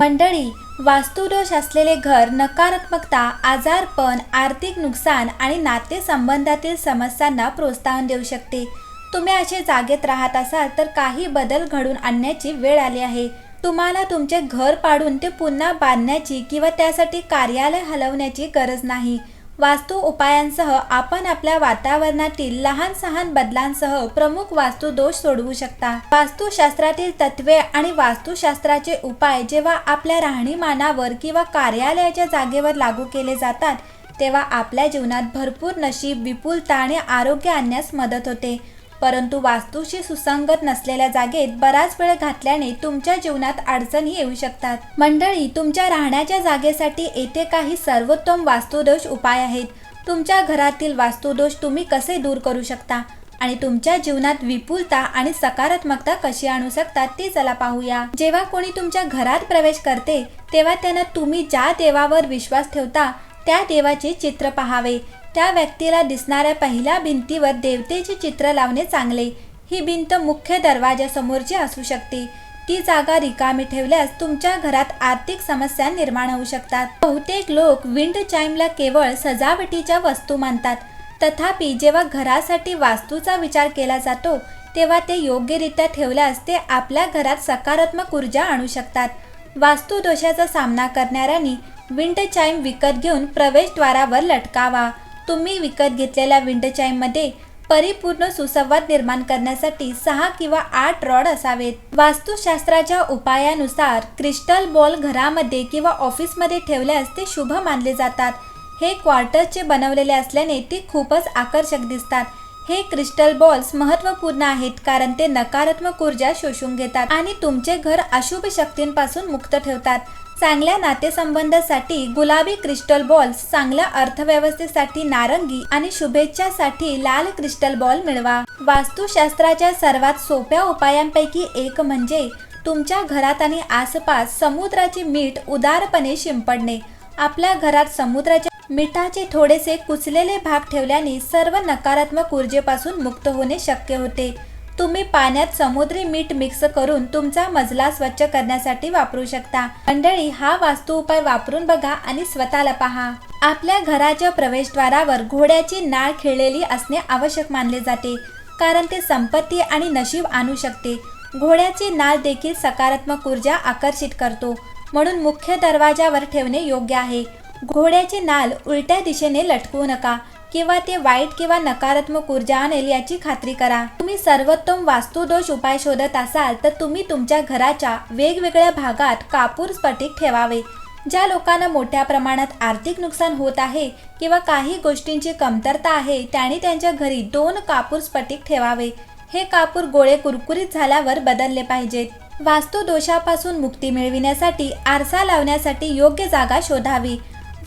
मंडळी वास्तुदोष असलेले घर नकारात्मकता आजारपण आर्थिक नुकसान आणि नातेसंबंधातील समस्यांना प्रोत्साहन देऊ शकते. तुम्ही असे जागेत राहत असाल तर काही बदल घडून आणण्याची वेळ आली आहे. तुम्हाला तुमचे घर पाडून ते पुन्हा बांधण्याची किंवा त्यासाठी कार्यालय हलवण्याची गरज नाही. वास्तू उपायांसह आपण आपल्या वातावरणातील लहान सहान बदलांसह प्रमुख वास्तू दोष सोडवू शकता. वास्तुशास्त्रातील तत्वे आणि वास्तुशास्त्राचे उपाय जेव्हा आपल्या राहणीमानावर किंवा कार्यालयाच्या जागेवर लागू केले जातात तेव्हा आपल्या जीवनात भरपूर नशीब विपुलता आणि आरोग्य आणण्यास मदत होते. परंतु वास्तूशी सुसंगत नसलेल्या जागेत बराच वेळ घातल्याने तुमच्या जीवनात अडचणी येऊ शकतात. मंडळी तुमच्या राहण्याच्या जागेसाठी येथे काही सर्वोत्तम वास्तुदोष उपाय आहेत. तुमच्या घरातील वास्तुदोष तुम्ही कसे दूर करू शकता? आणि तुमच्या जीवनात विपुलता आणि सकारात्मकता कशी आणू शकतात ते चला पाहूया. जेव्हा कोणी तुमच्या घरात प्रवेश करते तेव्हा त्यांना तुम्ही ज्या देवावर विश्वास ठेवता त्या देवाचे चित्र पहावे. त्या व्यक्तीला दिसणाऱ्या पहिल्या भिंतीवर देवतेचे चित्र लावणे चांगले. ही भिंत मुख्य दरवाजासमोरची असू शकते. ती जागा रिकामी ठेवल्यास तुमच्या घरात आर्थिक समस्या निर्माण होऊ शकतात. बहुतेक लोक विंड चाईमला केवळ सजावटीच्या वस्तू मानतात. तथापि जेव्हा घरासाठी वास्तूचा विचार केला जातो तेव्हा ते योग्यरित्या ठेवल्यास ते आपल्या घरात सकारात्मक ऊर्जा आणू शकतात. वास्तू दोषाचा सामना करणाऱ्यांनी विंड चाईम विकत घेऊन प्रवेशद्वारावर लटकावा. तुम्ही विकत घेतलेल्या विंडचाईमध्ये परिपूर्ण सुसंवाद निर्माण करण्यासाठी सहा किंवा आठ रॉड असावेत. वास्तुशास्त्राच्या उपायानुसार क्रिस्टल बॉल घरामध्ये किंवा ऑफिसमध्ये ठेवल्यास ते शुभ मानले जातात. हे क्वार्टरचे बनवलेले असल्याने ते खूपच आकर्षक दिसतात. हे क्रिस्टल बॉल्स महत्त्वपूर्ण आहेत कारण ते नकारात्मक ऊर्जा शोषून घेतात आणि तुमचे घर अशुभ शक्तींपासून मुक्त ठेवतात. चांगल्या नातेसंबंधासाठी गुलाबी क्रिस्टल बॉल्स चांगल्या अर्थव्यवस्थेसाठी नारंगी आणि शुभेच्छासाठी लाल क्रिस्टल बॉल मिळवा. वास्तुशास्त्राच्या सर्वात सोप्या उपायांपैकी एक म्हणजे तुमच्या घरात आणि आसपास समुद्राचे मीठ उदारपणे शिंपडणे. आपल्या घरात समुद्राच्या मिठाचे थोडेसे कुचलेले भाग ठेवल्याने सर्व नकारात्मक ऊर्जेपासून मुक्त होणे शक्य होते. तुम्ही पाण्यात समुद्री मीठ मिक्स करून तुमचा मजला स्वच्छ करण्यासाठी वापरू शकता. मंडळी हा वास्तू उपाय वापरून बघा आणि स्वतःला पहा. आपल्या घराच्या प्रवेशद्वारावर घोड्याची नाळ खेळलेली असणे आवश्यक मानले जाते कारण ते संपत्ती आणि नशीब आणू शकते. घोड्याची नाळ देखील सकारात्मक ऊर्जा आकर्षित करतो म्हणून मुख्य दरवाजावर ठेवणे योग्य आहे. घोड्याची नाल उलट्या दिशेने लटकवू नका किंवा ते वाईट किंवा नकारात्मक ऊर्जा आणेल याची खात्री करा. तुम्ही सर्वोत्तम वास्तुदोष उपाय शोधत असाल तर तुम्ही तुमच्या घराच्या वेगवेगळ्या भागात कापूर स्फटिक ठेवावे. ज्या लोकांना मोठ्या प्रमाणात आर्थिक नुकसान होत आहे किंवा काही गोष्टींची कमतरता आहे त्यांनी त्यांच्या घरी दोन कापूर स्फटिक ठेवावे. हे कापूर गोळे कुरकुरीत झाल्यावर बदलले पाहिजेत. वास्तू दोषापासून मुक्ती मिळविण्यासाठी आरसा लावण्यासाठी योग्य जागा शोधावी.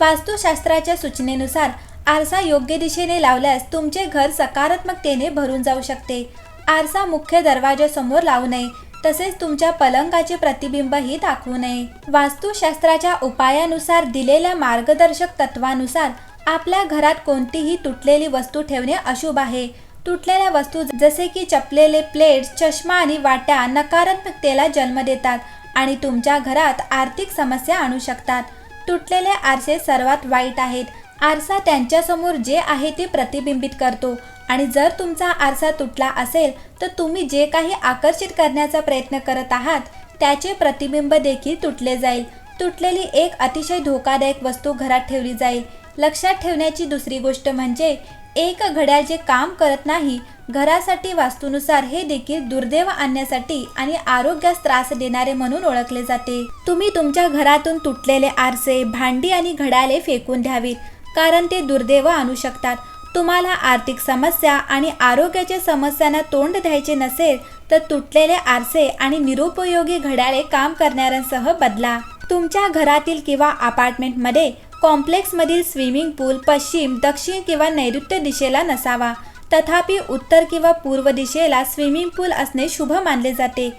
वास्तुशास्त्राच्या सूचनेनुसार आरसा योग्य दिशेने लावल्यास तुमचे घर सकारात्मकतेने भरून जाऊ शकते. आरसा मुख्य दरवाजासमोर लावू नये तसेच तुमच्या पलंगाचे प्रतिबिंबही दाखवू नये. वास्तुशास्त्राच्या उपायानुसार दिलेल्या मार्गदर्शक तत्वानुसार आपल्या घरात कोणतीही तुटलेली वस्तू ठेवणे अशुभ आहे. तुटलेल्या वस्तू जसे की चपलेले प्लेट्स चष्मा आणि वाट्या नकारात्मकतेला जन्म देतात आणि तुमच्या घरात आर्थिक समस्या आणू शकतात. तुटलेले आरसे सर्वात वाईट आहेत. आरसा त्यांच्यासमोर जे आहे ते प्रतिबिंबित करतो. आणि जर तुमचा आरसा तुटला असेल तर तुम्ही जे काही आकर्षित करण्याचा प्रयत्न करत आहात त्याचे प्रतिबिंब देखील तुटले जाईल. तुटलेली एक अतिशय धोकादायक वस्तू घरात ठेवली जाईल. लक्षात ठेवण्याची दुसरी गोष्ट म्हणजे एक घड्याळ जे काम करत नाही घरासाठी वास्तूनुसार हे देखील दुर्दैव आणण्यासाठी आणि आरोग्यास त्रास देणारे म्हणून ओळखले जाते. तुम्ही तुमच्या घरातून तुटलेले आरसे भांडी आणि घड्याळे फेकून द्यावीत. कारण ते दुर्दैव आणू शकतात. तुम्हाला आर्थिक समस्या आणि आरोग्याच्या समस्यांना तोंड द्यायचे नसेल तर तुटलेले आरसे आणि निरुपयोगी घड्याळे काम करणाऱ्यांसह बदला. तुमच्या घरातील किंवा अपार्टमेंटमध्ये कॉम्प्लेक्समधील स्विमिंग पूल पश्चिम दक्षिण किंवा नैऋत्य दिशेला नसावा. तथापि उत्तर किंवा पूर्व दिशेला स्विमिंग पूल असणे शुभ मानले जाते.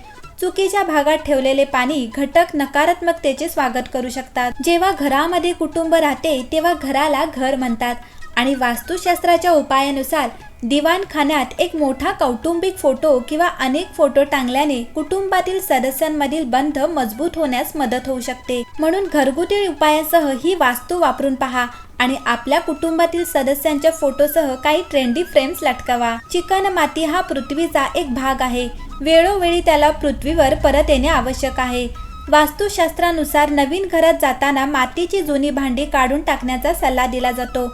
चुकीच्या भागात ठेवलेले पाणी घटक नकारात्मकतेचे स्वागत करू शकतात. जेव्हा घरामध्ये कुटुंब राहते तेव्हा घराला घर म्हणतात. आणि वास्तुशास्त्राच्या उपायानुसार दिवाणखान्यात एक मोठा कौटुंबिक फोटो किंवा अनेक फोटो टांगल्याने कुटुंबातील सदस्यांमधील बंध मजबूत होण्यास मदत होऊ शकते. म्हणून घरगुती उपायासह ही वास्तू वापरून पहा. आणि आपल्या कुटुंबातील सदस्यांच्या फोटोसह काही ट्रेंडी फ्रेम्स लटकावा. चिकन माती हा पृथ्वीचा एक भाग आहे. वेळोवेळी त्याला पृथ्वीवर परत येणे आवश्यक आहे. वास्तुशास्त्रानुसार नवीन घरात जाताना मातीची जुनी भांडी काढून टाकण्याचा सल्ला दिला जातो.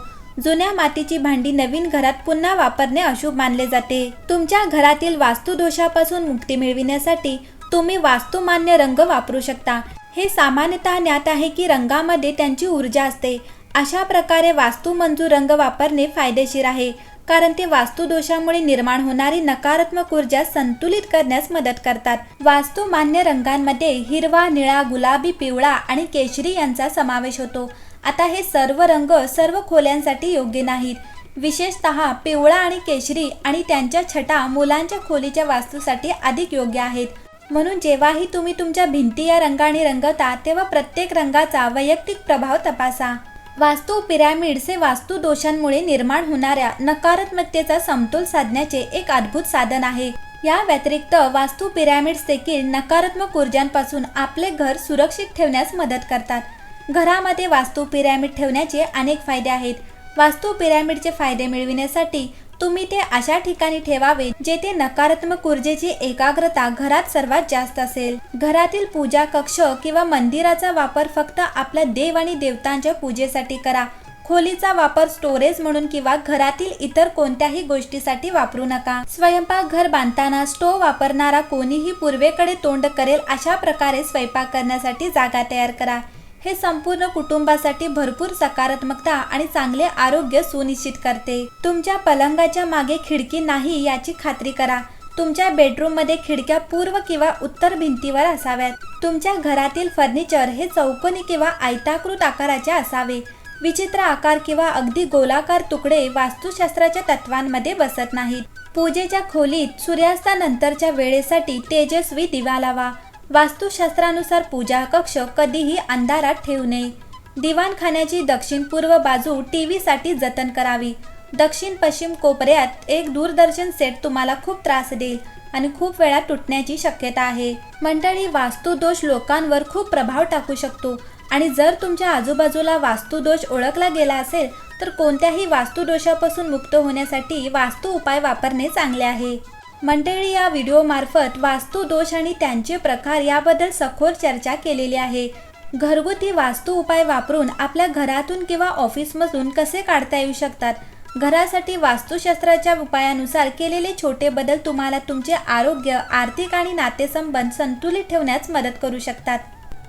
जुन्या मातीची भांडी नवीन घरात पुन्हा वापरणे अशुभ मानले जाते. तुमच्या घरातील वास्तुदोषापासून मुक्ती मिळविण्यासाठी तुम्ही वास्तुमान्य रंग वापरू शकता. हे सामान्यतः ज्ञात आहे की रंगामध्ये त्यांची ऊर्जा असते. अशा प्रकारे वास्तू मंजूर रंग वापरणे फायदेशीर आहे कारण ते वास्तुदोषामुळे निर्माण होणारी नकारात्मक ऊर्जा संतुलित करण्यास मदत करतात. वास्तू मान्य रंगांमध्ये हिरवा निळा गुलाबी पिवळा आणि केशरी यांचा समावेश होतो. आता हे सर्व रंग सर्व खोल्यांसाठी योग्य नाहीत. विशेषतः पिवळा आणि केशरी आणि त्यांच्या छटा मुलांच्या खोलीच्या वास्तूसाठी अधिक योग्य आहेत. म्हणून जेव्हाही तुम्ही तुमच्या भिंती या रंगाने रंगवता तेव्हा प्रत्येक रंगाचा वैयक्तिक प्रभाव तपासा. वास्तू पिरॅमिड्स हे वास्तू दोषांमुळे निर्माण होणाऱ्या नकारात्मकतेचा समतोल साधण्याचे एक अद्भुत साधन आहे. या व्यतिरिक्त वास्तू पिरॅमिड्स देखील नकारात्मक ऊर्जांपासून आपले घर सुरक्षित ठेवण्यास मदत करतात. घरामध्ये वास्तू पिरॅमिड ठेवण्याचे अनेक फायदे आहेत. वास्तू पिरॅमिडचे फायदे मिळविण्यासाठी तुम्ही ते अशा ठिकाणी ठेवावे जेथे नकारात्मक ऊर्जेची एकाग्रता घरात सर्वात जास्त असेल. घरातील पूजा कक्ष किंवा मंदिराचा वापर फक्त आपल्या देव आणि देवतांच्या पूजेसाठी करा. खोलीचा वापर स्टोरेज म्हणून किंवा घरातील इतर कोणत्याही गोष्टीसाठी वापरू नका. स्वयंपाक घर बांधताना स्टोव वापरणारा कोणीही पूर्वेकडे तोंड करेल अशा प्रकारे स्वयंपाक करण्यासाठी जागा तयार करा. हे संपूर्ण कुटुंबासाठी भरपूर सकारात्मकता आणि चांगले आरोग्य सुनिश्चित करते. तुमच्या पलंगाच्या मागे खिडकी नाही याची खात्री करा. तुमच्या बेडरूममध्ये खिडक्या पूर्व किंवा उत्तर भिंतीवर असाव्यात. तुमच्या घरातील फर्निचर हे चौकोनी किंवा आयताकृत आकाराचे असावे. विचित्र आकार किंवा अगदी गोलाकार तुकडे वास्तुशास्त्राच्या तत्वांमध्ये बसत नाहीत. पूजेच्या खोलीत सूर्यास्तानंतरच्या वेळेसाठी तेजस्वी दिवा लावा. वास्तुशास्त्रानुसार पूजा कक्ष कधीही अंधारात ठेवू नये. दिवाणखान्याची दक्षिण पूर्व बाजू टीव्हीसाठी जतन करावी. दक्षिण पश्चिम कोपऱ्यात एक दूरदर्शन सेट तुम्हाला खूप त्रास देईल आणि खूप वेळा तुटण्याची शक्यता आहे. मंडळी वास्तुदोष लोकांवर खूप प्रभाव टाकू शकतो आणि जर तुमच्या आजूबाजूला वास्तुदोष ओळखला गेला असेल तर कोणत्याही वास्तुदोषापासून मुक्त होण्यासाठी वास्तू उपाय वापरणे चांगले आहे. मंडळी या व्हिडिओमार्फत वास्तू दोष आणि त्यांचे प्रकार याबद्दल सखोल चर्चा केलेली आहे. घरगुती वास्तू उपाय वापरून आपल्या घरातून किंवा ऑफिसमधून कसे काढता येऊ शकतात? घरासाठी वास्तुशास्त्राच्या उपायानुसार केलेले छोटे बदल तुम्हाला तुमचे आरोग्य आर्थिक आणि नातेसंबंध संतुलित ठेवण्यास मदत करू शकतात.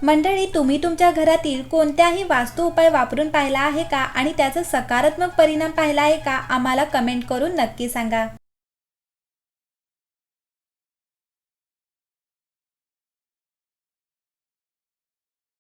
मंडळी तुम्ही तुमच्या घरातील कोणत्याही वास्तू उपाय वापरून पाहिला आहे का? आणि त्याचा सकारात्मक परिणाम पाहिला आहे का? आम्हाला कमेंट करून नक्की सांगा.